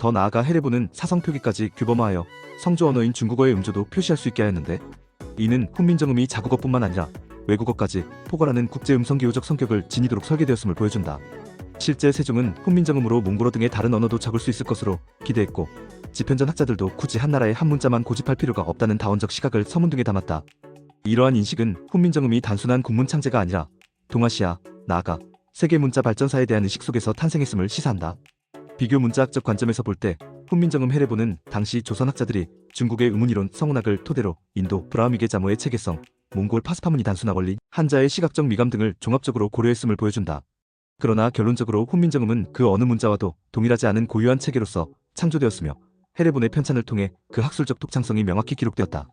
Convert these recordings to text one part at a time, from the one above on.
더 나아가 해례보는 사성 표기까지 규범화하여 성조 언어인 중국어의 음조도 표시할 수 있게 하였는데 이는 훈민정음이 자국어뿐만 아니라 외국어까지 포괄하는 국제 음성 기호적 성격을 지니도록 설계되었음을 보여준다. 실제 세종은 훈민정음으로 몽골어 등의 다른 언어도 적을 수 있을 것으로 기대했고 지편전 학자들도 굳이 한 나라의 한 문자만 고집할 필요가 없다는 다원적 시각을 서문 등에 담았다. 이러한 인식은 훈민정음이 단순한 국문 창제가 아니라 동아시아, 나아가 세계 문자 발전사에 대한 의식 속에서 탄생했음을 시사한다. 비교 문자학적 관점에서 볼 때 훈민정음 해례보는 당시 조선학자들이 중국의 의문이론 성운학을 토대로 인도 브라우미게 자모의 체계성, 몽골 파스파문이 단순화 원리, 한자의 시각적 미감 등을 종합적으로 고려했음을 보여준다. 그러나 결론적으로 훈민정음은 그 어느 문자와도 동일하지 않은 고유한 체계로서 창조되었으며 해례본의 편찬을 통해 그 학술적 독창성이 명확히 기록되었다.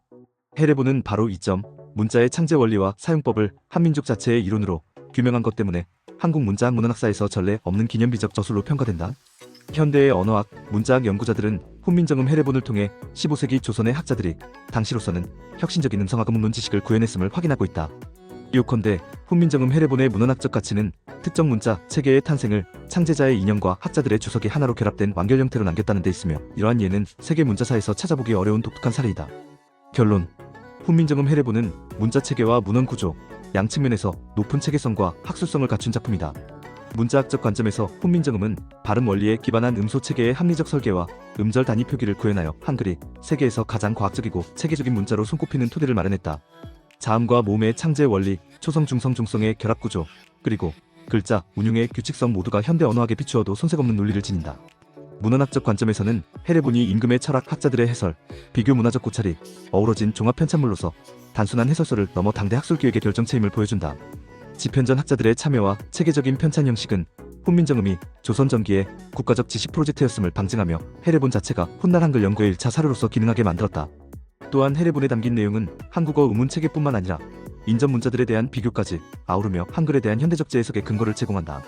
해례본은 바로 이 점, 문자의 창제 원리와 사용법을 한민족 자체의 이론으로 규명한 것 때문에 한국 문자학 문헌학사에서 전례 없는 기념비적 저술로 평가된다. 현대의 언어학, 문자학 연구자들은 훈민정음 해례본을 통해 15세기 조선의 학자들이 당시로서는 혁신적인 음성학 문론 지식을 구현했음을 확인하고 있다. 요컨대 훈민정음 해례본의 문헌학적 가치는 특정 문자 체계의 탄생을 창제자의 인연과 학자들의 주석이 하나로 결합된 완결 형태로 남겼다는 데 있으며 이러한 예는 세계 문자사에서 찾아보기 어려운 독특한 사례이다. 결론 훈민정음 해례본은 문자 체계와 문헌 구조 양 측면에서 높은 체계성과 학술성을 갖춘 작품이다. 문자학적 관점에서 훈민정음은 발음 원리에 기반한 음소 체계의 합리적 설계와 음절 단위 표기를 구현하여 한글이 세계에서 가장 과학적이고 체계적인 문자로 손꼽히는 토대를 마련했다. 자음과 모음의 창제 원리, 초성 중성 중성의 결합 구조, 그리고 글자, 운용의 규칙성 모두가 현대 언어학에 비추어도 손색 없는 논리를 지닌다. 문헌학적 관점에서는 해례본이 임금의 철학 학자들의 해설, 비교 문화적 고찰이 어우러진 종합 편찬물로서 단순한 해설서를 넘어 당대 학술 기획의 결정체임을 보여준다. 지편전 학자들의 참여와 체계적인 편찬 형식은 훈민정음이 조선 전기의 국가적 지식 프로젝트였음을 방증하며 해례본 자체가 훗날 한글 연구의 1차 사료로서 기능하게 만들었다. 또한 해례본에 담긴 내용은 한국어 의문 체계뿐만 아니라 인접 문자들에 대한 비교까지 아우르며 한글에 대한 현대적 재 해석의 근거를 제공한다.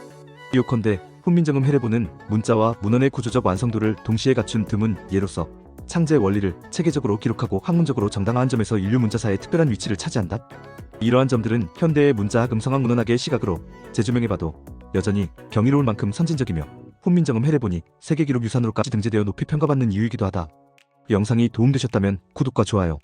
이오컨대 훈민정음 해례본은 문자와 문헌의 구조적 완성도를 동시에 갖춘 드문 예로서 창제 원리를 체계적으로 기록하고 학문적으로 정당화한 점에서 인류 문자사의 특별한 위치를 차지한다. 이러한 점들은 현대의 문자학 음성학 문헌학의 시각으로 재조명해봐도 여전히 경이로울 만큼 선진적이며 훈민정음 해례본이 세계기록 유산으로까지 등재되어 높이 평가받는 이유이기도 하다. 영상이 도움되셨다면 구독과 좋아요,